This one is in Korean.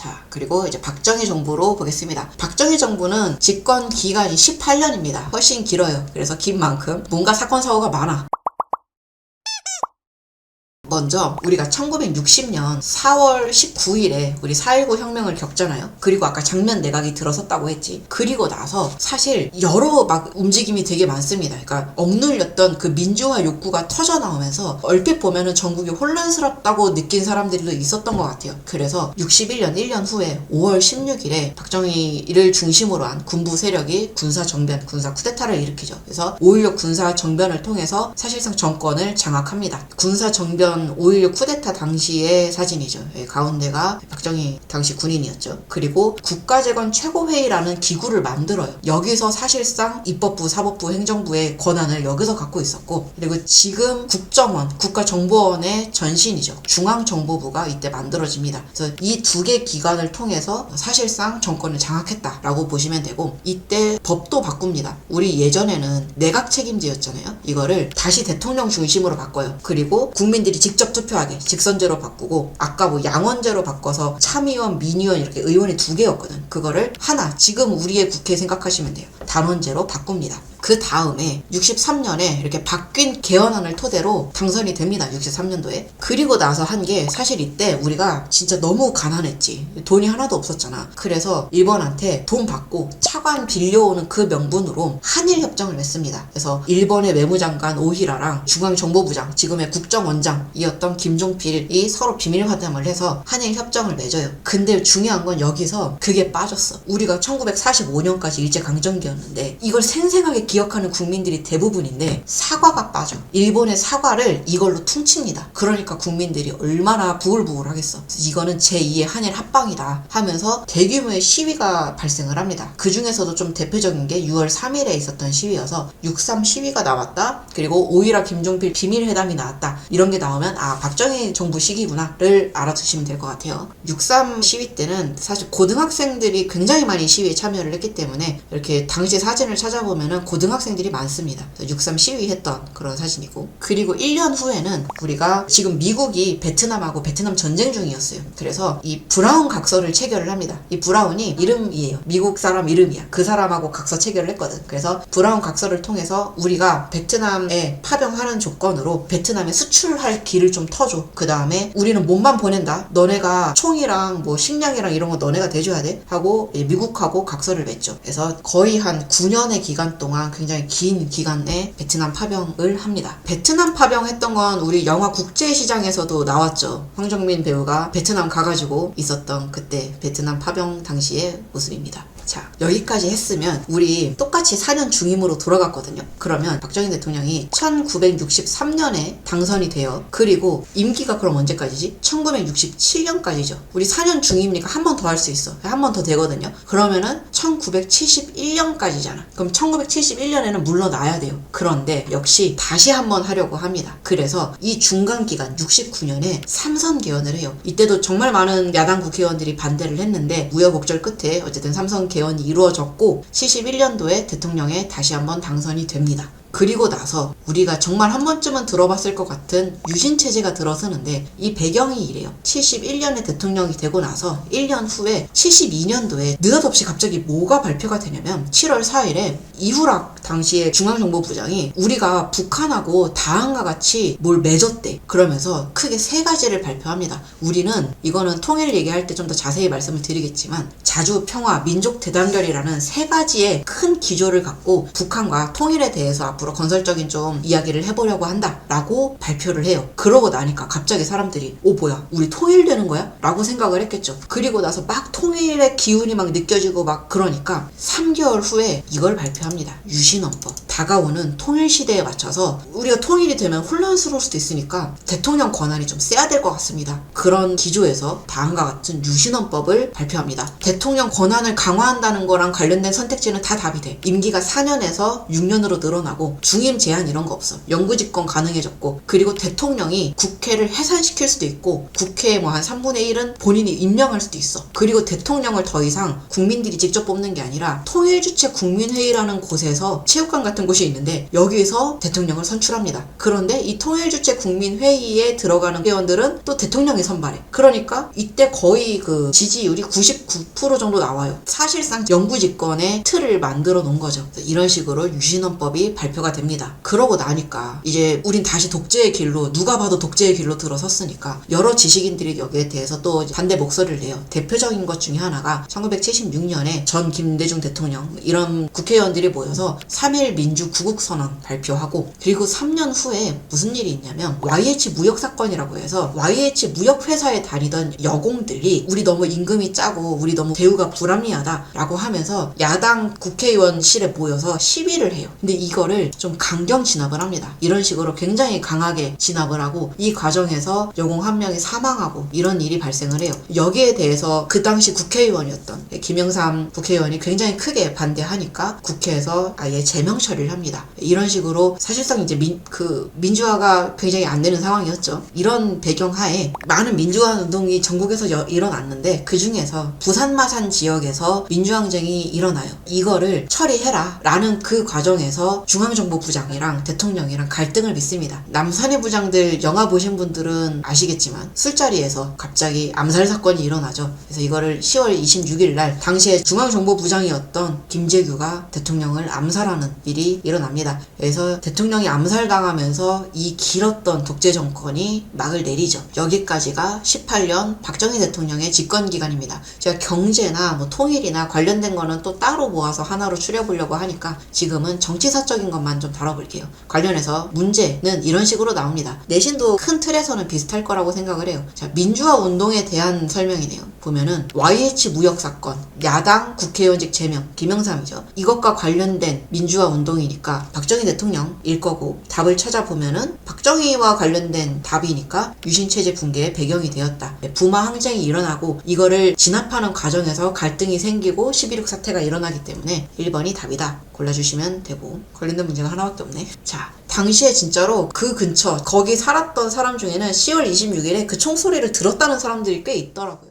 자, 그리고 이제 박정희 정부로 보겠습니다. 박정희 정부는 집권 기간이 18년입니다. 훨씬 길어요. 그래서 긴 만큼 뭔가 사건 사고가 많아. 먼저 우리가 1960년 4월 19일에 우리 4.19 혁명을 겪잖아요. 그리고 아까 장면 내각이 들어섰다고 했지. 그리고 나서 사실 여러 막 움직임이 되게 많습니다. 그러니까 억눌렸던 그 민주화 욕구가 터져 나오면서 얼핏 보면은 전국이 혼란스럽다고 느낀 사람들도 있었던 것 같아요. 그래서 61년 1년 후에 5월 16일에 박정희를 중심으로 한 군부 세력이 군사 정변, 군사 쿠데타를 일으키죠. 그래서 5.16 군사 정변을 통해서 사실상 정권을 장악합니다. 군사 정변 5.16 쿠데타 당시의 사진이죠. 예, 가운데가 박정희 당시 군인이었죠. 그리고 국가재건 최고회의라는 기구를 만들어요. 여기서 사실상 입법부, 사법부, 행정부의 권한을 여기서 갖고 있었고, 그리고 지금 국정원, 국가정보원의 전신이죠. 중앙정보부가 이때 만들어집니다. 그래서 이 두 개 기관을 통해서 사실상 정권을 장악했다라고 보시면 되고, 이때 법도 바꿉니다. 우리 예전에는 내각 책임제였잖아요. 이거를 다시 대통령 중심으로 바꿔요. 그리고 국민들이 직접 투표하게 직선제로 바꾸고 아까 뭐 양원제로 바꿔서 참의원, 민의원 이렇게 의원이 두 개였거든. 그거를 하나 지금 우리의 국회 생각하시면 돼요. 단원제로 바꿉니다. 그 다음에 63년에 이렇게 바뀐 개헌안을 토대로 당선이 됩니다. 63년도에. 그리고 나서 한 게 사실 이때 우리가 진짜 너무 가난했지. 돈이 하나도 없었잖아. 그래서 일본한테 돈 받고 차관 빌려오는 그 명분으로 한일 협정을 맺습니다. 그래서 일본의 외무장관 오히라랑 중앙정보부장, 지금의 국정원장이었던 김종필이 서로 비밀 화담을 해서 한일 협정을 맺어요. 근데 중요한 건 여기서 그게 빠졌어. 우리가 1945년까지 일제강점기였는데 이걸 생생하게 기억하는 국민들이 대부분인데 사과가 빠져. 일본의 사과를 이걸로 퉁칩니다. 그러니까 국민들이 얼마나 부글부글 하겠어. 이거는 제2의 한일 합방이다 하면서 대규모의 시위가 발생을 합니다. 그 중에서도 좀 대표적인 게 6월 3일에 있었던 시위여서 6.3 시위가 나왔다. 그리고 오이라 김종필 비밀회담이 나왔다. 이런 게 나오면 아 박정희 정부 시기구나를 알아두시면 될 것 같아요. 6.3 시위 때는 사실 고등학생들이 굉장히 많이 시위에 참여를 했기 때문에 이렇게 당시 사진을 찾아보면은 고등학생들이 많습니다. 6.3 시위했던 그런 사진이고 그리고 1년 후에는 우리가 지금 미국이 베트남하고 베트남 전쟁 중이었어요. 그래서 이 브라운 각서를 체결을 합니다. 이 브라운이 이름이에요. 미국 사람 이름이야. 그 사람하고 각서 체결을 했거든. 그래서 브라운 각서를 통해서 우리가 베트남에 파병하는 조건으로 베트남에 수출할 길을 좀 터줘. 그 다음에 우리는 몸만 보낸다. 너네가 총이랑 뭐 식량이랑 이런 거 너네가 대줘야 돼. 하고 예, 미국하고 각서를 맺죠. 그래서 거의 한 9년의 기간 동안 굉장히 긴 기간에 베트남 파병을 합니다. 베트남 파병했던 건 우리 영화 국제시장에서도 나왔죠. 황정민 배우가 베트남 가가지고 있었던 그때 베트남 파병 당시의 모습입니다. 자, 여기까지 했으면 우리 똑같이 4년 중임으로 돌아갔거든요. 그러면 박정희 대통령이 1963년에 당선이 돼요. 그리고 임기가 그럼 언제까지지? 1967년까지죠. 우리 4년 중임이니까 한 번 더 할 수 있어. 한 번 더 되거든요. 그러면은 1971년까지잖아. 그럼 1971년에는 물러나야 돼요. 그런데 역시 다시 한 번 하려고 합니다. 그래서 이 중간 기간 69년에 삼선 개헌을 해요. 이때도 정말 많은 야당 국회의원들이 반대를 했는데 우여곡절 끝에 어쨌든 삼선 개헌이 이루어졌고 71년도에 대통령에 다시 한번 당선이 됩니다. 그리고 나서 우리가 정말 한 번쯤은 들어봤을 것 같은 유신 체제가 들어서는데 이 배경이 이래요. 71년에 대통령이 되고 나서 1년 후에 72년도에 느닷없이 갑자기 뭐가 발표가 되냐면 7월 4일에 이후락 당시의 중앙정보부장이 우리가 북한하고 다음과 같이 뭘 맺었대. 그러면서 크게 세 가지를 발표합니다. 우리는 이거는 통일 얘기할 때 좀 더 자세히 말씀을 드리겠지만 자주 평화, 민족 대단결이라는 세 가지의 큰 기조를 갖고 북한과 통일에 대해서 앞으로 건설적인 좀 이야기를 해보려고 한다라고 발표를 해요. 그러고 나니까 갑자기 사람들이 오 뭐야 우리 통일되는 거야? 라고 생각을 했겠죠. 그리고 나서 막 통일의 기운이 막 느껴지고 막 그러니까 3개월 후에 이걸 발표합니다. 유신헌법. 다가오는 통일 시대에 맞춰서 우리가 통일이 되면 혼란스러울 수도 있으니까 대통령 권한이 좀 세야 될 것 같습니다. 그런 기조에서 다음과 같은 유신헌법을 발표합니다. 대통령 권한을 강화한다는 거랑 관련된 선택지는 다 답이 돼. 임기가 4년에서 6년으로 늘어나고 중임 제한 이런 거 없어. 영구 집권 가능해졌고 그리고 대통령이 국회를 해산시킬 수도 있고 국회 뭐한 3분의 1은 본인이 임명할 수도 있어. 그리고 대통령을 더 이상 국민들이 직접 뽑는 게 아니라 통일주체 국민회의라는 곳에서 체육관 같은 곳이 있는데 여기에서 대통령을 선출합니다. 그런데 이 통일주체 국민회의에 들어가는 회원들은 또 대통령이 선발해. 그러니까 이때 거의 그 지지율이 99% 정도 나와요. 사실상 영구 집권의 틀을 만들어 놓은 거죠. 이런 식으로 유신헌법이 발표가 됩니다. 그러고 나니까 이제 우린 다시 독재의 길로 누가 봐도 독재의 길로 들어섰으니까 여러 지식인들이 여기에 대해서 또 반대 목소리를 내요. 대표적인 것 중에 하나가 1976년에 전 김대중 대통령 이런 국회의원들이 모여서 3일 민주 구국 선언 발표하고 그리고 3년 후에 무슨 일이 있냐면 YH 무역 사건이라고 해서 YH 무역 회사에 다니던 여공들이 우리 너무 임금이 짜고 우리 너무 대우가 불합리하다라고 하면서 야당 국회의원실에 모여서 시위를 해요. 근데 이거를 좀 강경 진압을 합니다. 이런 식으로 굉장히 강하게 진압을 하고 이 과정에서 여공 한 명이 사망하고 이런 일이 발생을 해요. 여기에 대해서 그 당시 국회의원이었던 김영삼 국회의원이 굉장히 크게 반대하니까 국회에서 아예 제명 처리 를 합니다. 이런 식으로 사실상 이제 민, 그 민주화가 굉장히 안 되는 상황이었죠. 이런 배경 하에 많은 민주화 운동이 전국에서 여- 일어났는데 그 중에서 부산 마산 지역에서 민주항쟁이 일어나요. 이거를 처리해라 라는 그 과정에서 중앙정보부장이랑 대통령이랑 갈등을 빚습니다. 남산의 부장들 영화 보신 분들은 아시겠지만 술자리에서 갑자기 암살 사건이 일어나죠. 그래서 이거를 10월 26일 날 당시에 중앙정보부장이었던 김재규가 대통령을 암살하는 일이 일어납니다. 그래서 대통령이 암살당하면서 이 길었던 독재 정권이 막을 내리죠. 여기까지가 18년 박정희 대통령의 집권 기간입니다. 제가 경제나 뭐 통일이나 관련된 거는 또 따로 모아서 하나로 추려보려고 하니까 지금은 정치사적인 것만 좀 다뤄볼게요. 관련해서 문제는 이런 식으로 나옵니다. 내신도 큰 틀에서는 비슷할 거라고 생각을 해요. 자, 민주화 운동에 대한 설명이네요. 보면은 YH 무역 사건, 야당 국회의원직 제명, 김영삼이죠. 이것과 관련된 민주화 운동 이니까 박정희 대통령일 거고 답을 찾아보면은 박정희와 관련된 답이니까 유신체제 붕괴의 배경이 되었다. 네, 부마 항쟁이 일어나고 이거를 진압하는 과정에서 갈등이 생기고 11.6 사태가 일어나기 때문에 1번이 답이다. 골라주시면 되고 관련된 문제가 하나밖에 없네. 자, 당시에 진짜로 그 근처 거기 살았던 사람 중에는 10월 26일에 그 총소리를 들었다는 사람들이 꽤 있더라고요.